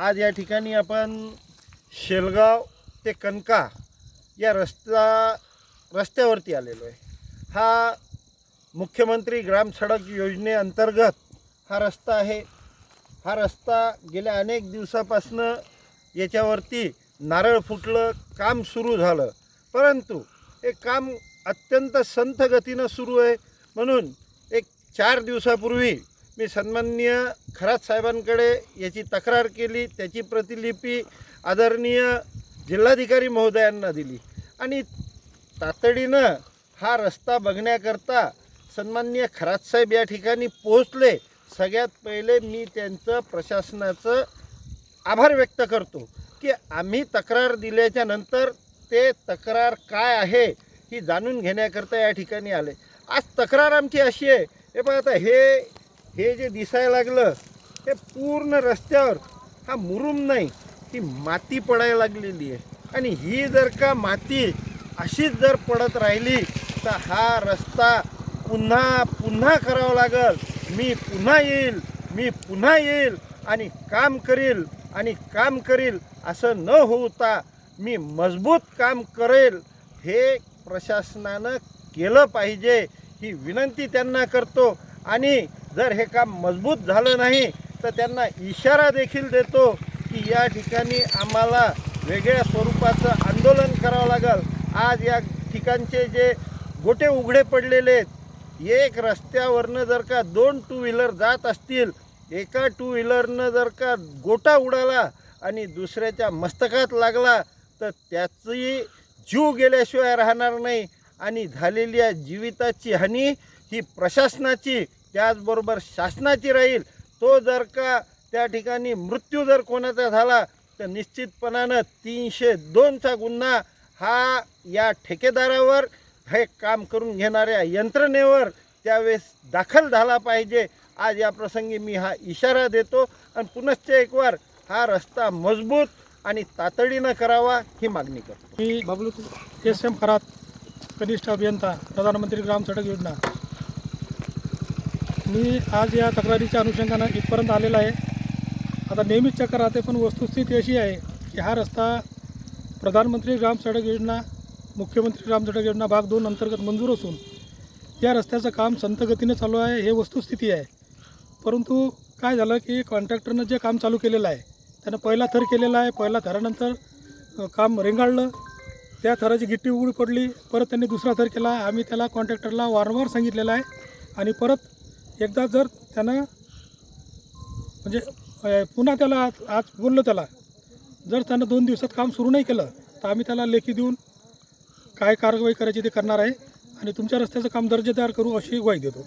आज या ठिकाणी आपण शेलगाव ते कनका या रस्ता रस्त्यावरती आलेलो आहे. हा मुख्यमंत्री ग्राम सडक योजनेअंतर्गत हा रस्ता आहे. हा रस्ता गेल्या अनेक दिवसापासनं याच्यावरती नारळ फुटलं काम सुरू झालं. परंतु हे काम अत्यंत संथ गतीनं सुरू आहे. म्हणून एक चार दिवसापूर्वी मी सन्माननीय खरात साहेबांकडे याची तक्रार केली त्याची प्रतिलिपी आदरणीय जिल्हाधिकारी महोदयांना दिली. आणि तातडीनं हा रस्ता बघण्याकरता सन्माननीय खरात साहेब या ठिकाणी पोहोचले. सगळ्यात पहिले मी त्यांचं प्रशासनाचं आभार व्यक्त करतो की आम्ही तक्रार दिल्याच्या नंतर ते तक्रार काय आहे ही जाणून घेण्याकरता या ठिकाणी आले. आज तक्रार आमची अशी आहे हे पण आता हे हे जे दिसायला लागलं हे पूर्ण रस्त्यावर हा मुरुम नाही ही माती पडायला लागलेली आहे. आणि ही जर का माती अशीच जर पडत राहिली तर हा रस्ता पुन्हा पुन्हा करावा लागल. मी पुन्हा येईल मी पुन्हा येईल आणि काम करील आणि काम करील असं न होता मी मजबूत काम करेल हे प्रशासनानं केलं पाहिजे ही विनंती त्यांना करतो. आणि जर हे काम मजबूत झालं नाही तर त्यांना इशारा देखील देतो की या ठिकाणी आम्हाला वेगळ्या स्वरूपाचं आंदोलन करावं लागेल. आज या ठिकाणचे जे गोटे उघडे पडलेले आहेत एक रस्त्यावरनं जर का दोन टू व्हीलर जात असतील एका टू व्हीलरनं जर का गोटा उडाला आणि दुसऱ्याच्या मस्तकात लागला तर त्याची जीव गेल्याशिवाय राहणार नाही. आणि झालेल्या जीविताची हानी ही प्रशासनाची त्याचबरोबर शासनाची राहील तो जर का त्या ठिकाणी मृत्यू जर कोणाचा झाला तर निश्चितपणानं तीनशे दोनचा गुन्हा हा या ठेकेदारावर हे काम करून घेणाऱ्या यंत्रणेवर त्यावेळेस दाखल झाला पाहिजे. आज या प्रसंगी मी हा इशारा देतो आणि पुनश्च एकवार हा रस्ता मजबूत आणि तातडीनं करावा ही मागणी करतो. मी बाबलू एस एम खरात कनिष्ठ अभियंता प्रधानमंत्री ग्राम सडक योजना. मी आज या तक्रारीच्या अनुषंगानं इथपर्यंत आलेला आहे. आता नेहमीच चक्कर राहते पण वस्तुस्थिती अशी आहे की हा रस्ता प्रधानमंत्री ग्राम सडक योजना मुख्यमंत्री ग्राम सडक योजना भाग दोन अंतर्गत मंजूर असून या रस्त्याचं काम संतगतीने चालू आहे हे वस्तुस्थिती आहे. परंतु काय झालं की कॉन्ट्रॅक्टरनं जे काम चालू केलेलं आहे त्यानं पहिला थर केलेला आहे पहिला थरानंतर काम रेंगाळलं. त्या थराची गिट्टी उघडी पडली परत त्यांनी दुसरा थर केला. आम्ही त्याला कॉन्ट्रॅक्टरला वारंवार सांगितलेला आहे आणि परत एकदा जर त्यानं म्हणजे पुन्हा त्याला आज आज बोललो त्याला जर त्यानं दोन दिवसात काम सुरू नाही केलं तर आम्ही त्याला लेखी देऊन काय कारवाई करायची ते करणार आहे आणि तुमच्या रस्त्याचं काम दर्जेदार करू अशी ग्वाही देतो.